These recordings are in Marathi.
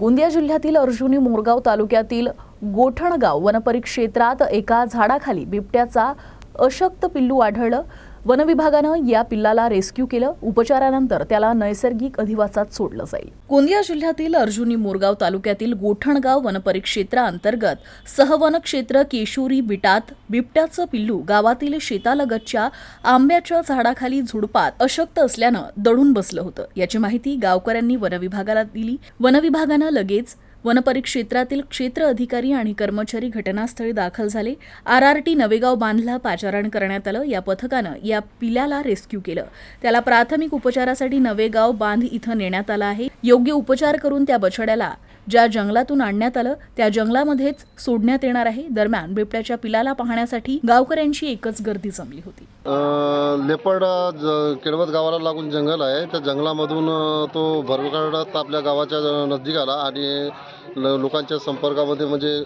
गोंदिया जिल्ह्यातील अर्जुनी मोरगाव तालुक्यातील गोठणगाव वनपरिक्षेत्रात एका झाडाखाली बिबट्याचा अशक्त पिल्लू आढळलं. वनविभागानं या पिल्लाला रेस्क्यू केलं. उपचारानंतर त्याला नैसर्गिक अधिवासात सोडलं जाईल. गोंदिया जिल्ह्यातील अर्जुनी मोरगाव तालुक्यातील गोठणगाव वनपरिक्षेत्राअंतर्गत सहवन क्षेत्र केशोरी बिटात बिबट्याचं पिल्लू गावातील शेतालगतच्या आंब्याच्या झाडाखाली झुडपात अशक्त असल्यानं दडून बसलं होतं. याची माहिती गावकऱ्यांनी वनविभागाला दिली. वनविभागानं लगेच वनपरिक्षेत्रातील क्षेत्र अधिकारी आणि कर्मचारी घटनास्थळी दाखल झाले. आर आर टी नवेगाव बांधला पाचारण करण्यात आलं. या पथकानं या पिल्याला रेस्क्यू केलं. त्याला प्राथमिक उपचारासाठी नवेगाव बांध इथं नेण्यात आलं आहे. योग्य उपचार करून त्या बछड्याला ज्या जंगलातून आणण्यात आलं त्या जंगलामध्येच सोडण्यात येणार आहे. दरम्यान बिबट्याच्या पिलाला पाहण्यासाठी गावकऱ्यांची एकच गर्दी जमली होती. लेपड केळवत गावाला लागून जंगल आहे. त्या जंगलामधून तो भरकाळत आपल्या गावाच्या नजदीक आला आणि लोकांच्या संपर्कामध्ये म्हणजे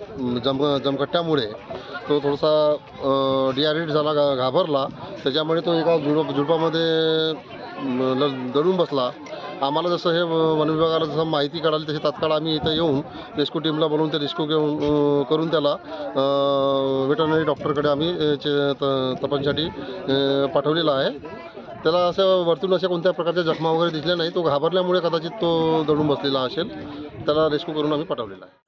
जम जमखट्ट्यामुळे तो थोडासा डिहायड्रेट झाला घाबरला. त्याच्यामुळे तो एका झुडप झुडपामध्ये दडून बसला. आम्हाला जसं हे वन विभागाला जसं माहिती कळाली तशी तात्काळ आम्ही इथं येऊन रेस्क्यू टीमला बोलवून ते रेस्क्यू घेऊन करून त्याला वेटरनरी डॉक्टरकडे आम्ही चे- त- तपासणीसाठी पाठवलेला आहे. त्याला असं वरतून अशा कोणत्या प्रकारच्या जखमा वगैरे दिसल्या नाही तो घाबरल्यामुळे कदाचित तो दडून बसलेला असेल त्याला रेस्क्यू करून आम्ही पाठवलेला आहे.